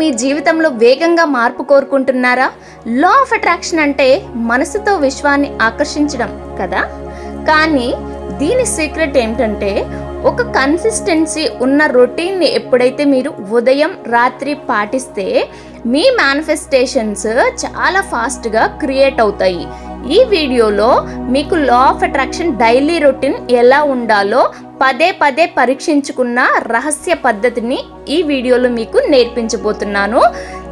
మీ జీవితంలో వేగంగా మార్పు కోరుకుంటున్నారా? లా ఆఫ్ అట్రాక్షన్ అంటే మనసుతో విశ్వాన్ని ఆకర్షించడం కదా? కానీ దీని సీక్రెట్ ఏంటంటే ఒక కన్సిస్టెన్సీ ఉన్న రొటీన్ని ఎప్పుడైతే మీరు ఉదయం రాత్రి పాటిస్తే మీ మేనిఫెస్టేషన్స్ చాలా ఫాస్ట్గా క్రియేట్ అవుతాయి. ఈ వీడియోలో మీకు law of attraction daily routine ఎలా ఉండాలో పదే పదే పరీక్షించుకున్న రహస్య పద్ధతిని ఈ వీడియోలో మీకు నేర్పించబోతున్నాను.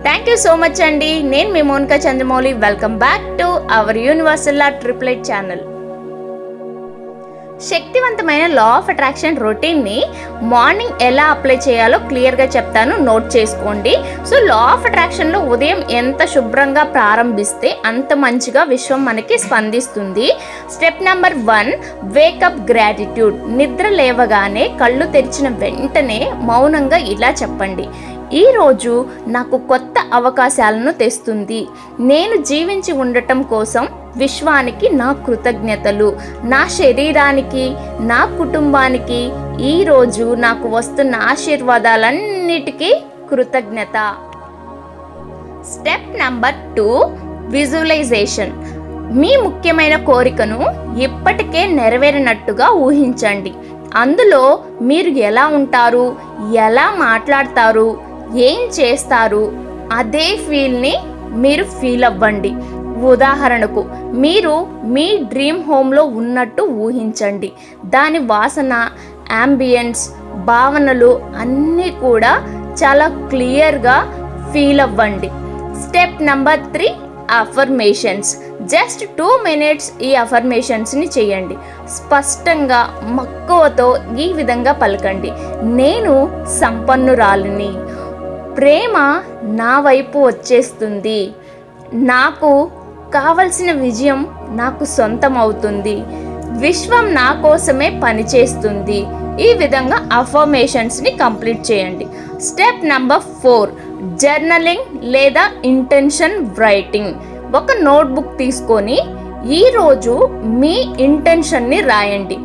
థ్యాంక్ యూ సో మచ్ అండి. నేను మీ Monika Chandramouli welcome back to our universal triplet channel శక్తివంతమైన లా ఆఫ్ అట్రాక్షన్ రొటీన్ని మార్నింగ్ ఎలా అప్లై చేయాలో క్లియర్గా చెప్తాను. నోట్ చేసుకోండి. సో లా ఆఫ్ అట్రాక్షన్లో ఉదయం ఎంత శుభ్రంగా ప్రారంభిస్తే అంత మంచిగా విశ్వం మనకి స్పందిస్తుంది. Step number one wake up gratitude నిద్ర లేవగానే కళ్ళు తెరిచిన వెంటనే మౌనంగా ఇలా చెప్పండి. ఈరోజు నాకు కొత్త అవకాశాలను తెస్తుంది. నేను జీవించి ఉండటం కోసం విశ్వానికి నా కృతజ్ఞతలు. నా శరీరానికి నా కుటుంబానికి ఈరోజు నాకు వస్తున్న ఆశీర్వాదాలన్నిటికీ కృతజ్ఞత. Step number two visualisation. మీ ముఖ్యమైన కోరికను ఇప్పటికే నెరవేరినట్టుగా ఊహించండి. అందులో మీరు ఎలా ఉంటారు? ఎలా మాట్లాడతారు? ఏం చేస్తారు? అదే ఫీల్ని మీరు ఫీల్ అవ్వండి. ఉదాహరణకు మీరు మీ డ్రీమ్ హోమ్లో ఉన్నట్టు ఊహించండి. దాని వాసన యాంబియన్స్ భావనలు అన్నీ కూడా చాలా క్లియర్గా ఫీల్ అవ్వండి. Step number three affirmations. Just two minutes ఈ అఫర్మేషన్స్ని చేయండి. స్పష్టంగా మక్కువతో ఈ విధంగా పలకండి. నేను సంపన్నురాలిని. ప్రేమ నా వైపు వచ్చేస్తుంది. నాకు కావలసిన విజయం నాకు సొంతం అవుతుంది విశ్వం నా కోసమే పనిచేస్తుంది. ఈ విధంగా అఫర్మేషన్స్ని కంప్లీట్ చేయండి. స్టెప్ నంబర్ ఫోర్ జర్నలింగ్ లేదా ఇంటెన్షన్ రైటింగ్ ఒక నోట్బుక్ తీసుకొని ఈరోజు మీ ఇంటెన్షన్ని రాయండి.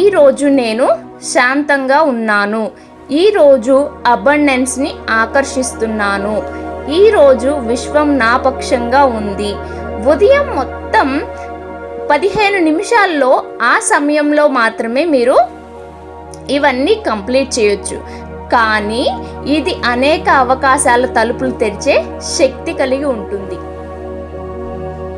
ఈరోజు నేను శాంతంగా ఉన్నాను. ఈరోజు అబండెన్స్ని ఆకర్షిస్తున్నాను. ఈరోజు విశ్వం నా పక్షంగా ఉంది. ఉదయం మొత్తం పదిహేను నిమిషాల్లో ఆ సమయంలో మాత్రమే మీరు ఇవన్నీ కంప్లీట్ చేయొచ్చు. కానీ ఇది అనేక అవకాశాల తలుపులు తెరిచే శక్తి కలిగి ఉంటుంది.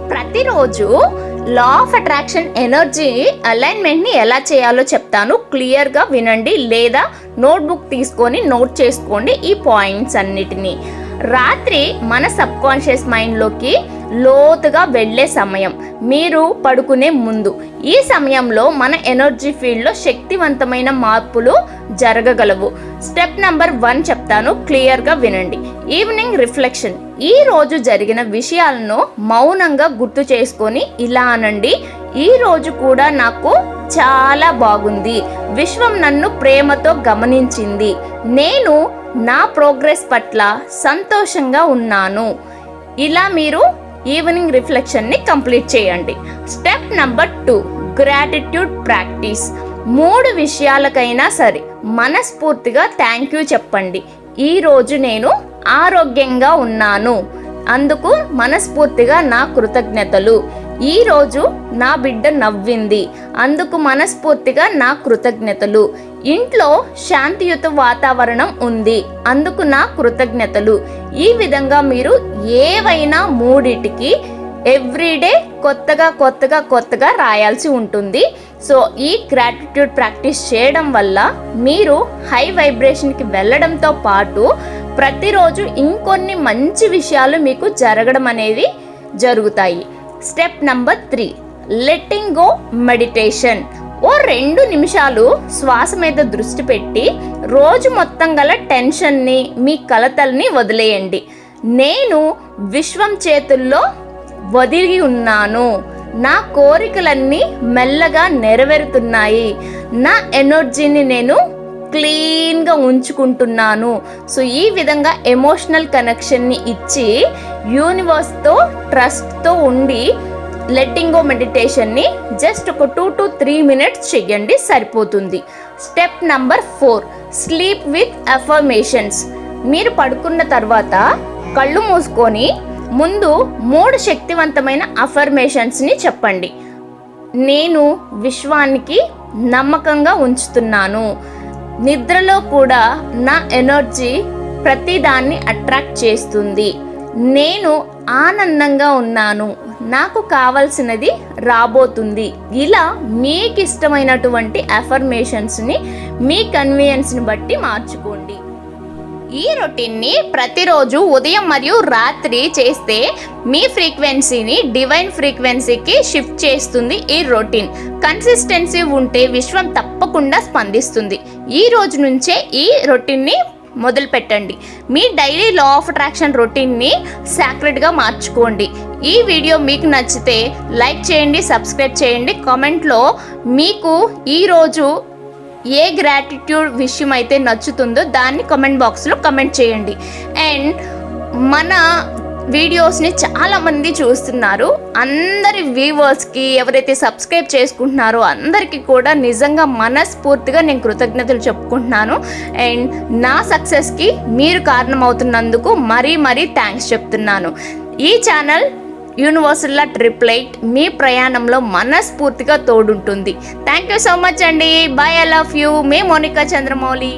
ప్రతిరోజు లా ఆఫ్ అట్రాక్షన్ ఎనర్జీ అలైన్మెంట్ని ఎలా చేయాలో చెప్తాను. క్లియర్గా వినండి లేదా నోట్బుక్ తీసుకొని నోట్ చేసుకోండి ఈ పాయింట్స్ అన్నిటినీ. రాత్రి మన సబ్ కాన్షియస్ మైండ్లోకి లోతుగా వెళ్ళే సమయం. మీరు పడుకునే ముందు. ఈ సమయంలో మన ఎనర్జీ ఫీల్డ్లో శక్తివంతమైన మార్పులు జరగగలవు. స్టెప్ నంబర్ వన్ చెప్తాను క్లియర్గా వినండి. Evening reflection. ఈ రోజు జరిగిన విషయాలను మౌనంగా గుర్తు చేసుకొని ఇలా అనండి. ఈ రోజు కూడా నాకు చాలా బాగుంది. విశ్వం నన్ను ప్రేమతో గమనించింది. నేను నా ప్రోగ్రెస్ పట్ల సంతోషంగా ఉన్నాను. ఇలా మీరు ఈవినింగ్ రిఫ్లెక్షన్ని కంప్లీట్ చేయండి. Step number two gratitude practice. మూడు విషయాలకైనా సరే మనస్ఫూర్తిగా థ్యాంక్ యూ చెప్పండి. ఈరోజు నేను ఆరోగ్యంగా ఉన్నాను. అందుకు మనస్ఫూర్తిగా నా కృతజ్ఞతలు. ఈరోజు నా బిడ్డ నవ్వింది. అందుకు మనస్ఫూర్తిగా నా కృతజ్ఞతలు. ఇంట్లో శాంతియుత వాతావరణం ఉంది. అందుకు నా కృతజ్ఞతలు. ఈ విధంగా మీరు ఏవైనా మూడిటికి ఎవ్రీడే కొత్తగా కొత్తగా కొత్తగా రాయాల్సి ఉంటుంది. సో ఈ గ్రాటిట్యూడ్ ప్రాక్టీస్ చేయడం వల్ల మీరు హై వైబ్రేషన్కి వెళ్ళడంతో పాటు ప్రతిరోజు ఇంకొన్ని మంచి విషయాలు మీకు జరగడం అనేది జరుగుతాయి. Step number three letting go meditation ఓ రెండు నిమిషాలు శ్వాస మీద దృష్టి పెట్టి రోజు మొత్తం గల టెన్షన్ని మీ కలతల్ని వదిలేయండి. నేను విశ్వం చేతుల్లో వదిలి ఉన్నాను. నా కోరికలన్నీ మెల్లగా నెరవేరుతున్నాయి. నా ఎనర్జీని నేను క్లీన్గా ఉంచుకుంటున్నాను. సో ఈ విధంగా ఎమోషనల్ కనెక్షన్ని ఇచ్చి యూనివర్స్తో ట్రస్ట్తో ఉండి లెట్టింగ్ గో మెడిటేషన్ని జస్ట్ ఒక టూ టు త్రీ మినిట్స్ చెయ్యండి సరిపోతుంది. Step number four sleep with affirmations మీరు పడుకున్న తర్వాత కళ్ళు మూసుకొని ముందు మూడు శక్తివంతమైన అఫర్మేషన్స్ని చెప్పండి. నేను విశ్వానికి నమ్మకంగా ఉంచుతున్నాను. నిద్రలో కూడా నా ఎనర్జీ ప్రతిదాన్ని అట్రాక్ట్ చేస్తుంది. నేను ఆనందంగా ఉన్నాను. నాకు కావలసినది రాబోతుంది. ఇలా మీకు ఇష్టమైనటువంటి అఫర్మేషన్స్ని మీ కన్వీనియన్స్ని బట్టి మార్చుకోండి. ఈ రొటీన్ని ప్రతిరోజు ఉదయం మరియు రాత్రి చేస్తే మీ ఫ్రీక్వెన్సీని డివైన్ ఫ్రీక్వెన్సీకి షిఫ్ట్ చేస్తుంది ఈ రొటీన్. కన్సిస్టెన్సీ ఉంటే విశ్వం తప్పకుండా స్పందిస్తుంది. ఈ రోజు నుంచే ఈ రొటీన్ని మొదలు పెట్టండి మీ డైలీ లా ఆఫ్ అట్రాక్షన్ రొటీన్ని సాక్రెట్గా మార్చుకోండి. ఈ వీడియో మీకు నచ్చితే లైక్ చేయండి సబ్స్క్రైబ్ చేయండి. కామెంట్లో మీకు ఈరోజు ఏ గ్రాటిట్యూడ్ విషయం అయితే నచ్చుతుందో దాన్ని కమెంట్ బాక్స్లో కమెంట్ చేయండి. అండ్ మన వీడియోస్ని చాలామంది చూస్తున్నారు. అందరి వ్యూవర్స్కి ఎవరైతే సబ్స్క్రైబ్ చేసుకుంటున్నారో అందరికీ కూడా నిజంగా మనస్ఫూర్తిగా నేను కృతజ్ఞతలు చెప్పుకుంటున్నాను. అండ్ నా సక్సెస్కి మీరు కారణమవుతున్నందుకు మరీ మరీ థ్యాంక్స్ చెప్తున్నాను. ఈ ఛానల్ యూనివర్సల్లా ట్రిప్లైట్ మీ ప్రయాణంలో మనస్ఫూర్తిగా తోడుంటుంది. థ్యాంక్ యూ సో మచ్ అండి. బాయ్ ఐ లవ్ యూ మే మోనికా చంద్రమౌళి.